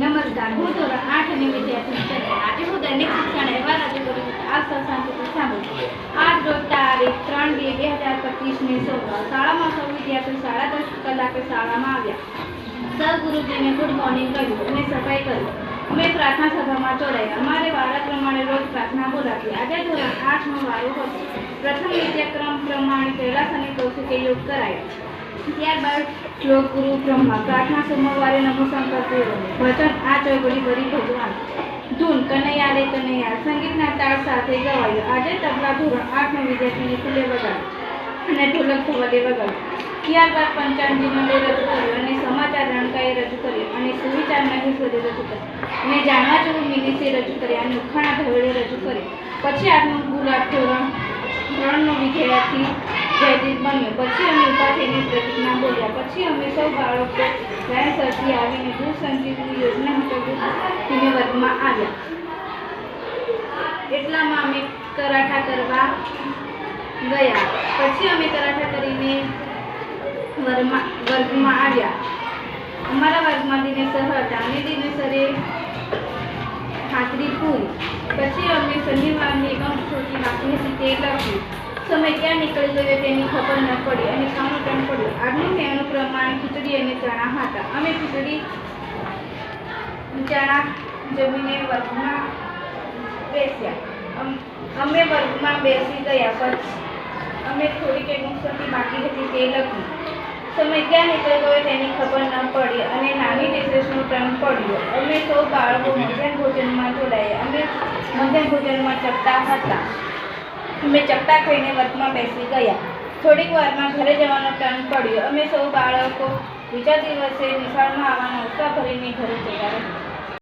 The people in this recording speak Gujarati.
નમસ્કાર. હું ધોરણ આઠની વિદ્યાર્થી છું આજે હું દૈનિક શિક્ષણ અહેવાલ રજૂ કરું આ સત્સંગથી સાંભળો. આજ રોજ તારીખ ત્રણ બે બે હજાર પચીસની શાળામાં સૌ વિદ્યાર્થીઓ સાડા દસ કલાકે શાળામાં આવ્યા. સર ગુરુજીને ગુડ મોર્નિંગ કહ્યું. અને સફાઈ કરી. અમે પ્રાર્થના સભામાં જોડાયા અમારે વારા પ્રમાણે રોજ પ્રાર્થના બોલાતી આજે ધોરણ આઠનો વારો હતો. પ્રથમ વિદ્યાક્રમ પ્રમાણે પહેલા શનિ કૌશિકે યોગ કરાયો. ત્યારબાદ શ્લોક ગુરુ બ્રહ્મા પ્રાર્થના સોમવારે નમો શંકર ભજન આ ચોગડી ભરી ભગવાન. ધૂન કનૈયા રે કનૈયા સંગીતના તાળ સાથે ગવાયો. આજે તબલા ધોરણ આઠનો વિદ્યાર્થી નિખિલે વગાડ્યું અને ઢોલક ધવલે વગાડ્યું ત્યારબાદ પંચાંગજીનો લઈ રજૂ કર્યો અને સમાચાર રણકાએ રજૂ કર્યો અને સુવિચાર મહેશ્વરે રજૂ કર્યો. અને જાણવા જેવું મિનિસે રજૂ કર્યા અને ઉખાણા ધવળે રજૂ કર્યો. પછી આજનું ગુલાબ ધોરણ ત્રણનો વિજયાથી જયદીપ બન્યો. પછી અમે ઊભા થઈને પ્રતિજ્ઞા બોલ્યા. પછી અમે સૌ બાળકો લાઈન સરથી આવીને દૂરસંજીવની યોજના હેઠળ વર્ગમાં આવ્યા. એટલામાં અમે કરાઠા કરવા ગયા. પછી અમે કરાઠા કરીને વર્ગમાં વર્ગમાં આવ્યા. અમારા વર્ગમાં દિનેશ સર હતા. અને ખાતરી પછી અમે શનિવારની એકમ સુધી બાકી હતી તે લખ્યું સમય ક્યાં નીકળી ગયો તેની ખબર ન પડી અને ખાવાનું ટાઈમ પડ્યું આજનું મેનુ પ્રમાણે ખીચડી અને ચણા હતા. અમે ખીચડી, ચણા જમીને વર્ગમાં બેસ્યા. અમ- વર્ગમાં બેસી ગયા પછી અમે થોડીક એકમ સુધી બાકી હતી તે લખ્યું સમય ક્યાં નીકળી ગયો તેની ખબર ન પડી અને નાની પડ્યો. અમે સૌ બાળકો મધ્યાહન ભોજનમાં જોડાયા અમે મધ્યાહન ભોજનમાં ચપટા હતા. અમે ચપટા ખાઈને વર્ગમાં બેસી ગયા. થોડીક વારમાં ઘરે જવાનો પ્લાન પડ્યો. અમે સૌ બાળકો બીજા દિવસે નિશાળમાં આવવાના ઉત્સાહ ભરીને ઘરે જતા રહ્યા.